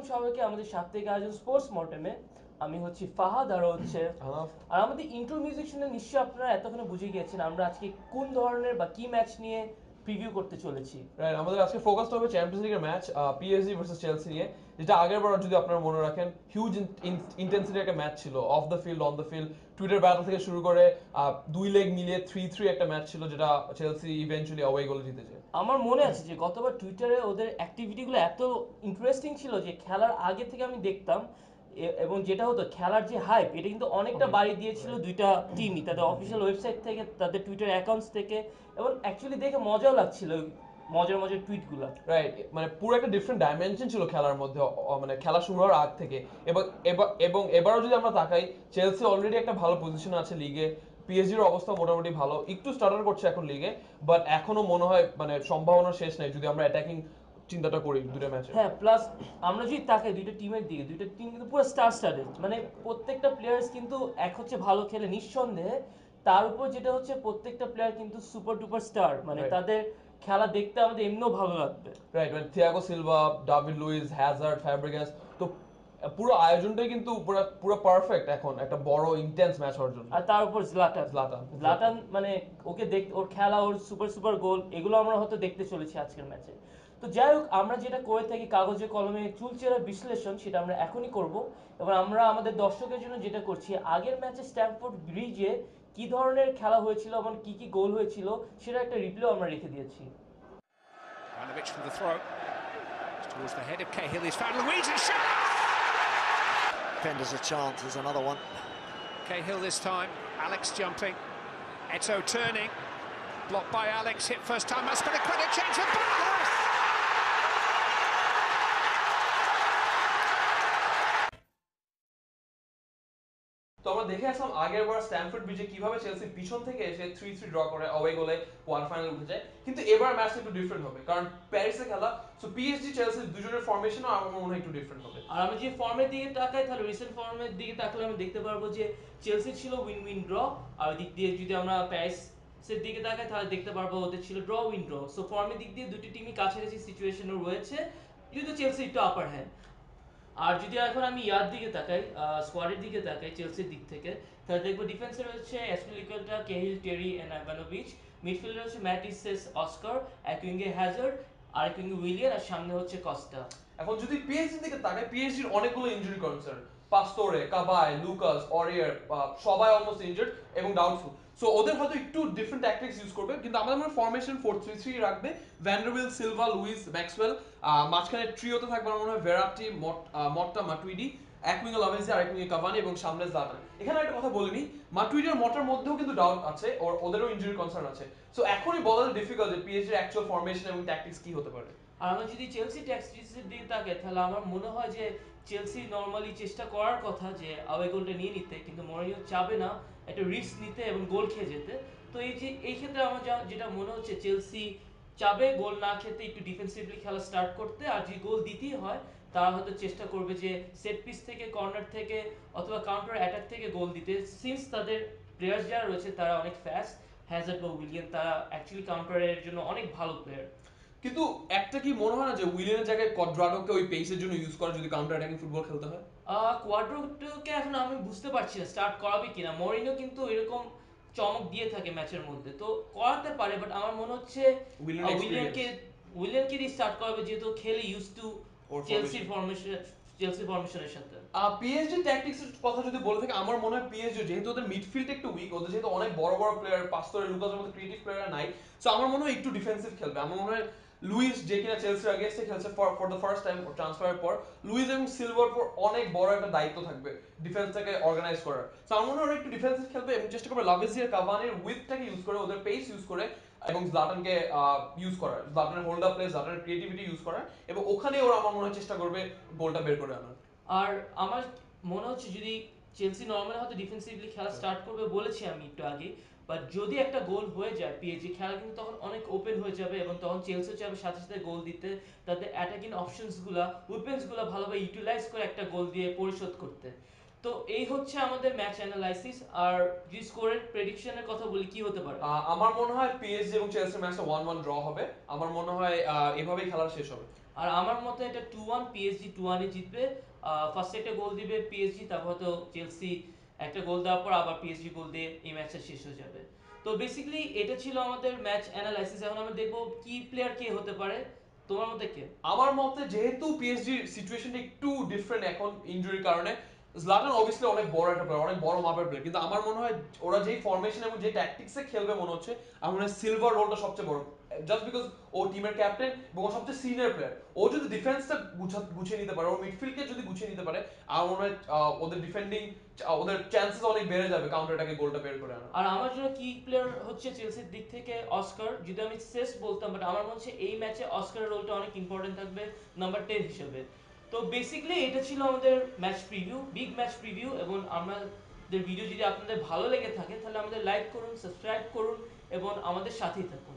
Welcome সবাইকে আমাদের সাপ্তাহিক আয়োজন স্পোর্টস মর্টেমে আমি হচ্ছি ফাহাদ আর হচ্ছে আর আমাদের ইন্ট্রো মিউজিক শুনে নিশ্চয়ই আপনারা এতক্ষণে বুঝে গিয়েছেন আমরা আজকে কোন ধরনের বা কি ম্যাচ নিয়ে প্রিভিউ করতে চলেছি। রাইট আমাদের আজকে ফোকাসটা হবে চ্যাম্পিয়ন্স লিগের ম্যাচ পিএসজি ভার্সেস চেলসি নিয়ে, যেটা আগের বার যদি আপনারা মনে রাখেন হিউজ ইন্টেন্সিটির একটা ম্যাচ ছিল off the field on the field Twitter battle থেকে শুরু করে দুই লেগ মিলিয়ে থ্রি থ্রি একটা ম্যাচ ছিল, যেটা চেলসি ইভেন্চুয়ালি অওয়ে গোলে জিতেছে। আমার মনে আছে যে গতবার টুইটারে ওদের অ্যাক্টিভিটিগুলো এত ইন্টারেস্টিং ছিল যে খেলার আগে থেকে আমি দেখতাম এবং যেটা হতো খেলার যে হাইপ এটা কিন্তু অনেকটা বাড়ি দিয়েছিল দুইটা টিমই তাদের অফিসিয়াল ওয়েবসাইট থেকে তাদের টুইটার অ্যাকাউন্টস থেকে এবং অ্যাকচুয়ালি দেখে মজাও লাগছিল মজার মজার টুইটগুলো রাইট মানে পুরো একটা ডিফারেন্ট ডাইমেনশন ছিল খেলার মধ্যে মানে খেলা শুরু হওয়ার আগ থেকে। এবং এবং এবারও যদি আমরা তাকাই চেলসি অলরেডি একটা ভালো পজিশনে আছে লিগে পিএসজির অবস্থা মোটামুটি ভালো। একটু স্টার্টার করছে এখন লিগে বাট এখনও মনে হয় মানে সম্ভাবনা শেষ নেই। যদি আমরা অ্যাটাকিং চিন্তাটা করি দুটো ম্যাচে হ্যাঁ প্লাস আমরা যদি তাকাই দুইটা টিমের দিকে দুইটা টিম কিন্তু পুরো স্টার স্টারের মানে প্রত্যেকটা প্লেয়ার্স কিন্তু এক হচ্ছে ভালো খেলে নিঃসন্দেহে তার উপর যেটা হচ্ছে প্রত্যেকটা প্লেয়ার কিন্তু সুপার ডুপার স্টার মানে তাদের খেলা দেখতে আমাদের এমনিও ভালো লাগবে। রাইট মানে Thiago Silva David Luiz Hazard Fabregas তো পুরো আয়োজনটাই কিন্তু পুরো পুরো পারফেক্ট এখন একটা বড় ইন্টেন্স ম্যাচ হওয়ার জন্য। আর তার উপর জলাটান Zlatan. জলাটান মানে ওকে দেখ ওর খেলা ওর সুপার সুপার গোল এগুলো আমরা হয়তো দেখতে চলেছি আজকের ম্যাচে তো যাই হোক আমরা যেটা করে থাকি কাগজে কলমে চুলচেরা বিশ্লেষণ সেটা আমরা এখনই করব এবং আমরা আমাদের দর্শকের জন্য যেটা করছি আগের ম্যাচে স্ট্যামফোর্ড ব্রিজে কি ধরনের খেলা হয়েছিল এবং কি কি গোল হয়েছিল সেটা একটা রিপ্লেও আমরা রেখে দিয়েছি towards the head of Cahill. He's found Louise and shot. Defenders a chance. There's another one. Cahill this time. Alex jumping. Eto turning. Blocked by Alex. Hit first time. That's been a credit change for Ball. দেখে আসলাম আগের বার Stamford ব্রিজে কীভাবে Chelsea পিছন থেকে এসে three three draw করে away গোলে quarter final উঠে যায়। কিন্তু এবার ম্যাচটা একটু ডিফারেন্ট হবে, কারণ প্যারিসে খেলা সো পিএসজি চেলসি দুজনের ফরমেশনও আমার মনে হয় একটু ডিফারেন্ট হবে। আর আমি যে ফর্মের দিকে তাকাই, তাহলে রিসেন্ট ফর্মের দিকে তাকালে আমি দেখতে পারব যে চেলসি ছিল উইন উইন ড্র আর দিক দিয়ে যদি আমরা প্যারিস প্যারিসের দিকে তাকাই, তাহলে দেখতে পারব ওদের ছিল ড্র উইন ড্র সো ফর্মের দিক দিয়ে দুটি টিমই কাছাকাছি সিচুয়েশনে রয়েছে, যেহেতু চেলসি একটু আপার হ্যান্ড আর যদি এখন আমি ইয়ার দিকে তাকাই স্কোয়াডের দিকে তাকাই চেলসির দিক থেকে, তাহলে দেখব ডিফেন্সে রয়েছে অ্যাসপিলিকলটা কেহিল টেরি এন্ড আইভানোভিচ মিডফিল্ডে হচ্ছে ম্যাটিসেস অস্কার এক উইঙ্গে হ্যাজার্ড আর এক উইঙ্গে উইলিয়ান আর সামনে হচ্ছে কস্টা এখন যদি পিএসজি দিকে তাকাই পিএসজির অনেকগুলো injury concern Pastore Cabaye Lucas Aurier সবাই অলমোস্ট ইনজুর্ড এবং ডাউটফুল সো ওদের হয়তো একটু ডিফারেন্ট ট্যাকটিক্স ইউজ করবে, কিন্তু আমাদের মনে ফোর থ্রি থ্রি রাখবে। ভ্যান্ডারবিল সিলভা লুইস ম্যাক্সওয়েল মাঝখানে ট্রিওতে থাকবে আমার মনে হয় মট্টা মাটুইডি এক উইঙ্গে লাভেন্সি আর এক উইঙ্গে কাভানি এবং সামনে এখানে একটা কথা বলিনি মাটুইডি আর মটার মধ্যেও কিন্তু ডাউট আছে ওর ওদেরও ইনজুরি কনসার্ন আছে। সো এখনই বলা ডিফিকাল্ট যে পিএসজির অ্যাকচুয়াল এবং ট্যাকটিক্স কি হতে পারে। আর আমরা যদি চেলসি ট্যাক্সিসের দিকে তাকাই, তাহলে আমার মনে হয় যে চেলসি নর্মালি চেষ্টা করার কথা যে আওয়ে গোলটা নিয়ে নিতে, কিন্তু মরিনিও চাবে না একটা রিস্ক নিতে এবং গোল খেয়ে যেতে। তো এই যে, এই ক্ষেত্রে আমার যেটা মনে হচ্ছে চেলসি চাবে গোল না খেতে একটু ডিফেন্সিভলি খেলা স্টার্ট করতে, আর যদি গোল দিতেই হয়, তারা হয়তো চেষ্টা করবে যে সেট পিস থেকে কর্নার থেকে অথবা কাউন্টার অ্যাটাক থেকে গোল দিতে। সিন্স তাদের প্লেয়ার্স যারা রয়েছে, তারা অনেক ফাস্ট হ্যাজার্ড বা উইলিয়ান তারা অ্যাকচুয়ালি কাউন্টারের জন্য অনেক ভালো প্লেয়ার কিন্তু একটা কি মনে হয় না যে উইলিয়ানের জায়গায় কড্রাডোকে ওই পেসের জন্য ইউজ করা যদি কাউন্টার অ্যাটাকিং ফুটবল খেলতে হয়? কোয়াড্রোকে এখন আমি বুঝতে পারছি না স্টার্ট করাবে কিনা। মরিনো কিন্তু এরকম চমক দিয়ে থাকে ম্যাচের মধ্যে। তো করাতে পারে বাট আমার মনে হচ্ছে. উইলিয়ানকে উইলিয়ানকে দিয়ে স্টার্ট করাবে যেহেতু খেলে ইউজ টু ওর চেলসির ফরমেশন চেলসি ফরমেশনের সাথে। পিএসজি ট্যাকটিক্স এর কথা যদি বলে থাকি আমার মনে হয় পিএসজি যেহেতু ওদের মিডফিল্ড একটু উইক ওদের যেহেতু অনেক বড় বড় প্লেয়ার পাস্তরে লুকাসের মতো ক্রিয়েটিভ প্লেয়ার নাই সো আমার মনে হয় একটু ডিফেন্সিভ খেলবে। আমার মনে হয় লুইস যে কিনা চেলসির আগেস্টে খেলছে ফর দ্য ফার্স্ট টাইম ট্রান্সফারের পর। লুইস এবং সিলভার পর অনেক বড় একটা দায়িত্ব থাকবে ডিফেন্সটাকে অর্গানাইজ করার। সো আমার মনে হয় একটু ডিফেন্সিভ খেলবে এবং চেষ্টা করবে লাভেসিয়ার কাভানির উইথটাকে ইউজ করে, ওদের পেস ইউজ করে এবং জলাটানকে ইউজ করার। জলাটানের হোল্ড আপ প্লে জলাটানের ক্রিয়েটিভিটি ইউজ করার এবং ওখানে ওরা আমার মনে হয় চেষ্টা করবে গোলটা বের করে আনার। আর আমার মনে হচ্ছে যদি চেলসি নর্মালি হয়তো ডিফেন্সিভলি খেলা স্টার্ট করবে বলেছি আমি একটু আগে বাট যদি একটা গোল হয়ে যায় পিএজি খেলা কিন্তু তখন অনেক ওপেন হয়ে যাবে এবং তখন চেলসিও চাইবে সাথে সাথে গোল দিতে তাদের অ্যাটাকিং অপশনসগুলা উইপেন্সগুলা ভালোভাবে ইউটিলাইজ করে একটা গোল দিয়ে পরিশোধ করতে। তো এই হচ্ছে আমাদের ম্যাচ অ্যানালাইসিস আর যদি স্কোরের প্রেডিকশনের কথা বলি কি হতে পারে? আমার মনে হয় পিএসজি এবং চেলসির ম্যাচটা ওয়ান ওয়ান ড্র হবে। আমার মনে হয় এভাবেই খেলা শেষ হবে। আর আমার মতে এটা টু ওয়ান পিএসজি টু ওয়ানে জিতবে। ফার্স্টে একটা গোল দিবে পিএসজি তারপর হয়তো চেলসি একটা গোল দেওয়ার পর আবার পিএসজি গোল দিয়ে এই ম্যাচটা শেষ হয়ে যাবে। তো বেসিক্যালি এটা ছিল আমাদের ম্যাচ অ্যানালাইসিস এখন আমরা দেখব কি প্লেয়ার কে হতে পারে। তোমার মতে কে? আমার মতে যেহেতু পিএসজির সিচুয়েশন একটু ডিফারেন্ট এখন ইনজুরির কারণে জলাটান অবভিয়াসলি অনেক বড় একটা প্লেয়ার অনেক বড় মাপের প্লেয়ার কিন্তু আমার মনে হয় ওরা যেই ফরমেশন এবং যে ট্যাকটিক্সে খেলবে মনে হচ্ছে, আমার সিলভার রোলটা সবচেয়ে বড়। জাস্ট বিকজ ও টিমের ক্যাপ্টেন এবং ও সবচেয়ে সিনিয়র প্লেয়ার ও যদি ডিফেন্সটা গুছিয়ে নিতে পারে ওর মিডফিল্ডকে যদি গুছিয়ে নিতে পারে, আমার মনে হয় ওদের ডিফেন্ডিং ওদের চান্সেস অনেক বেড়ে যাবে কাউন্টারটাকে গোলটা বের করে আনা আর আমার জন্য কি প্লেয়ার হচ্ছে চেলসির দিক থেকে অস্কার যদি আমি শেষ বলতাম বাট আমার মনে হচ্ছে এই ম্যাচে অস্কারের রোলটা অনেক ইম্পর্টেন্ট থাকবে নাম্বার টেন হিসেবে। তো বেসিক্যালি এটা ছিল আমাদের match preview big match preview এবং আমাদের ভিডিও যদি আপনাদের ভালো লেগে থাকে তাহলে আমাদের লাইক করুন সাবস্ক্রাইব করুন এবং আমাদের সাথেই থাকুন।